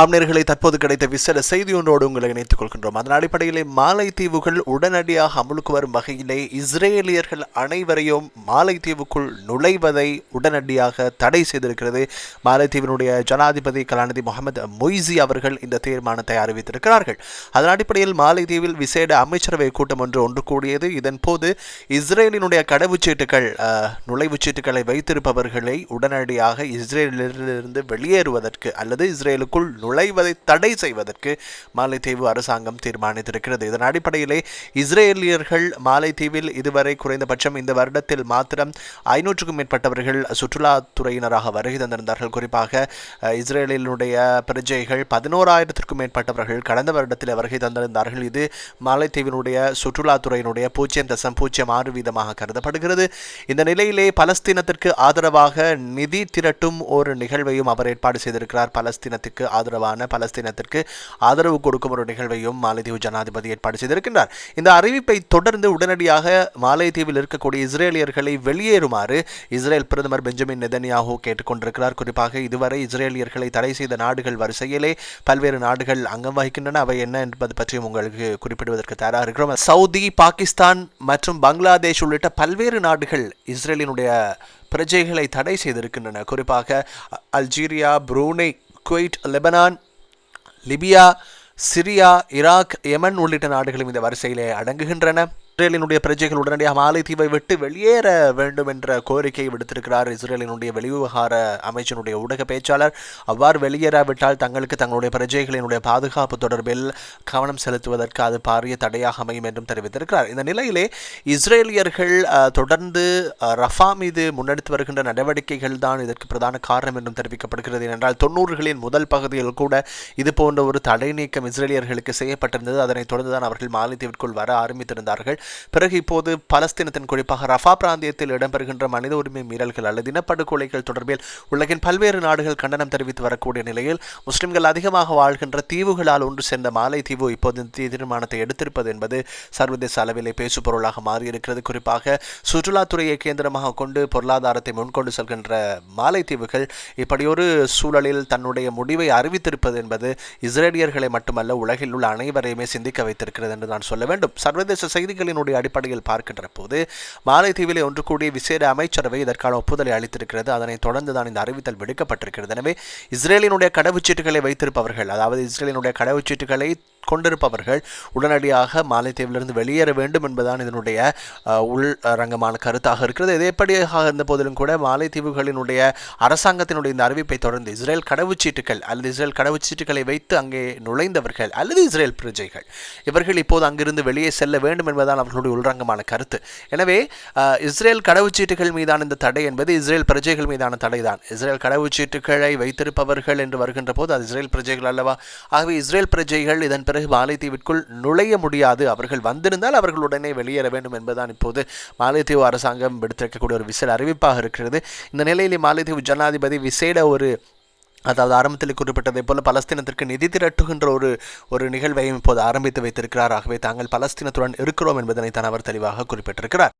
ஆம்நேர்களை தற்போது கிடைத்த விசேட செய்தி ஒன்றோடு உங்களை இணைத்துக் கொள்கின்றோம். அதன் அடிப்படையிலே மாலைத்தீவுகள் உடனடியாக அமுலுக்கு வரும் வகையிலே இஸ்ரேலியர்கள் அனைவரையும் மாலைத்தீவுக்குள் நுழைவதை உடனடியாக தடை செய்திருக்கிறது. மாலைத்தீவினுடைய ஜனாதிபதி கலாநிதி முகமது மொய்சி அவர்கள் இந்த தீர்மானத்தை அறிவித்திருக்கிறார்கள். அதன் அடிப்படையில் மாலைத்தீவில் விசேட அமைச்சரவை கூட்டம் ஒன்று ஒன்று கூடியது. இதன் போது இஸ்ரேலினுடைய கடவுச்சீட்டுகள் நுழைவுச்சீட்டுகளை வைத்திருப்பவர்களை உடனடியாக இஸ்ரேலிலிருந்து வெளியேறுவதற்கு அல்லது இஸ்ரேலுக்குள் நுழைவதை தடை செய்வதற்கு மாலைத்தீவு அரசாங்கம் தீர்மானித்திருக்கிறது. இதன் அடிப்படையிலே இஸ்ரேலியர்கள் மாலைத்தீவில் இதுவரை குறைந்தபட்சம் இந்த வருடத்தில் மாத்திரம் ஐநூற்றுக்கும் மேற்பட்டவர்கள் சுற்றுலாத்துறையினராக வருகை தந்திருந்தார்கள். குறிப்பாக இஸ்ரேலினுடைய பிரஜைகள் பதினோராயிரத்திற்கும் மேற்பட்டவர்கள் கடந்த வருடத்தில் வருகை தந்திருந்தார்கள். இது மாலைத்தீவினுடைய சுற்றுலாத்துறையினுடைய பூஜ்ஜியம் தசம் பூஜ்ஜியம் ஆறு வீதமாக கருதப்படுகிறது. இந்த நிலையிலே பலஸ்தீனத்திற்கு ஆதரவாக நிதி திரட்டும் ஒரு நிகழ்வையும் அவர் ஏற்பாடு செய்திருக்கிறார். பலஸ்தீனத்துக்கு ஆதரவான பலஸ்தீனத்திற்கு ஆதரவு கொடுக்கும் ஒரு நிகழ்வையும் மாலைதீவு ஜனாதிபதி ஏற்பாடு செய்திருக்கின்றார். இந்த அறிவிப்பை தொடர்ந்து உடனடியாக மாலைதீவில் இருக்கக்கூடிய இஸ்ரேலியர்களை வெளியேறுமாறு இஸ்ரேல் பிரதமர் பெஞ்சமின் நெதன்யாஹூ கேட்டுக்கொண்டிருக்கிறார். குறிப்பாக இதுவரை இஸ்ரேலியர்களை தடை செய்த நாடுகள் வரிசையிலே பல்வேறு நாடுகள் அங்கம் வகிக்கின்றன. அவை என்ன என்பது பற்றியும் உங்களுக்கு குறிப்பிடுவதற்கு தயாராக இருக்கிறோம். சவுதி பாகிஸ்தான் மற்றும் பங்களாதேஷ் உள்ளிட்ட பல்வேறு நாடுகள் இஸ்ரேலினுடைய பிரஜைகளை தடை செய்திருக்கின்றன. குறிப்பாக Algeria Brunei Kuwait Lebanon Libya Syria Iraq Yemen உள்ளிட்ட நாடுகளும் இந்த வரிசையிலே அடங்குகின்றன. இஸ்ரேலினுடைய பிரஜைகள் உடனடியாக மாலைத்தீவை விட்டு வெளியேற வேண்டும் என்ற கோரிக்கையை விடுத்திருக்கிறார். இஸ்ரேலினுடைய வெளிவிவகார அமைச்சனுடைய ஊடக பேச்சாளர் அவ்வாறு வெளியேறாவிட்டால் தங்களுக்கு தங்களுடைய பிரஜைகளினுடைய பாதுகாப்பு தொடர்பில் கவனம் செலுத்துவதற்கு அது பாரிய தடையாக அமையும் என்றும் தெரிவித்திருக்கிறார். இந்த நிலையிலே இஸ்ரேலியர்கள் தொடர்ந்து ரஃபா மீது முன்னெடுத்து வருகின்ற நடவடிக்கைகள் தான் இதற்கு பிரதான காரணம் என்றும் தெரிவிக்கப்படுகிறது. ஏனென்றால் தொண்ணூறுகளின் முதல் பகுதியில் கூட இது போன்ற ஒரு தடை நீக்கம் இஸ்ரேலியர்களுக்கு செய்யப்பட்டிருந்தது. அதனைத் தொடர்ந்து தான் அவர்கள் மாலைத்தீவிற்குள் வர ஆரம்பித்திருந்தார்கள். பிறகு இப்போது பலஸ்தீனத்தின் குறிப்பாக ரஃபா பிராந்தியத்தில் இடம்பெறுகின்ற மனித உரிமை மீறல்கள் அல்லது இனப்படுகொலைகள் தொடர்பில் உலகின் பல்வேறு நாடுகள் கண்டனம் தெரிவித்து வரக்கூடிய நிலையில் முஸ்லிம்கள் அதிகமாக வாழ்கின்ற தீவுகளால் ஒன்று சேர்ந்த மாலைத்தீவு இப்போது இந்த தீர்மானத்தை எடுத்திருப்பது என்பது சர்வதேச அளவிலே பேசு பொருளாக மாறியிருக்கிறது. குறிப்பாக சுற்றுலாத்துறையை கேந்திரமாக கொண்டு பொருளாதாரத்தை முன்கொண்டு செல்கின்ற மாலைத்தீவுகள் இப்படியொரு சூழலில் தன்னுடைய முடிவை அறிவித்திருப்பது என்பது இஸ்ரேலியர்களை மட்டுமல்ல உலகில் உள்ள அனைவரையுமே சிந்திக்க வைத்திருக்கிறது என்று நான் சொல்ல வேண்டும். சர்வதேச செய்திகளின் செய்திகளினுடைய அடிப்படையில் பார்க்கின்ற போது மாலைத்தீவிலே ஒன்று கூடிய விசேட அமைச்சரவை இதற்கான ஒப்புதலை அளித்திருக்கிறது. அதனைத் தொடர்ந்து தான் இந்த அறிவித்தல் விடுக்கப்பட்டிருக்கிறது. எனவே இஸ்ரேலினுடைய கடவுச்சீட்டுகளை வைத்திருப்பவர்கள் அதாவது இஸ்ரேலினுடைய கடவுச்சீட்டுகளை கொண்டிருப்பவர்கள் உடனடியாக மாலைத்தீவிலிருந்து வெளியேற வேண்டும் என்பதுதான் இதனுடைய உள் ரங்கமான கருத்தாக இருக்கிறது. இது எப்படியாக இருந்த போதிலும் கூட மாலைத்தீவுகளினுடைய அரசாங்கத்தினுடைய இந்த அறிவிப்பை தொடர்ந்து இஸ்ரேல் கடவுச்சீட்டுகள் அல்லது இஸ்ரேல் கடவுச்சீட்டுகளை வைத்து அங்கே நுழைந்தவர்கள் அல்லது இஸ்ரேல் பிரஜைகள் இவர்கள் இப்போது அங்கிருந்து வெளியே செல்ல வேண்டும் என்பதுதான் அவர்களுடைய உள்ரங்கமான கருத்து. எனவே இஸ்ரேல் கடவுச்சீட்டுகள் மீதான இந்த தடை என்பது இஸ்ரேல் பிரஜைகள் மீதான தடை தான் இஸ்ரேல் கடவுச்சீட்டுகளை வைத்திருப்பவர்கள் என்று வருகின்ற போது அது இஸ்ரேல் பிரஜைகள் அல்லவா? ஆகவே இஸ்ரேல் பிரஜைகள் இதன் பிறகு மாலைத்தீவிற்குள் நுழைய முடியாது. அவர்கள் வந்திருந்தால் அவர்கள் உடனே வெளியேற வேண்டும் என்பதுதான் இப்போது மாலைத்தீவு அரசாங்கம் விடுத்திருக்கக்கூடிய ஒரு விசேட அறிவிப்பாக இருக்கிறது. இந்த நிலையிலே மாலைத்தீவு ஜனாதிபதி விசேட ஒரு அதாவது ஆரம்பத்தில் குறிப்பிட்டதை போல பலஸ்தீனத்திற்கு நிதி திரட்டுகின்ற ஒரு ஒரு நிகழ்வையும் இப்போது ஆரம்பித்து வைத்திருக்கிறார். ஆகவே தாங்கள் பலஸ்தீனத்துடன் இருக்கிறோம் என்பதனை தான் அவர் தெளிவாக குறிப்பிட்டிருக்கிறார்.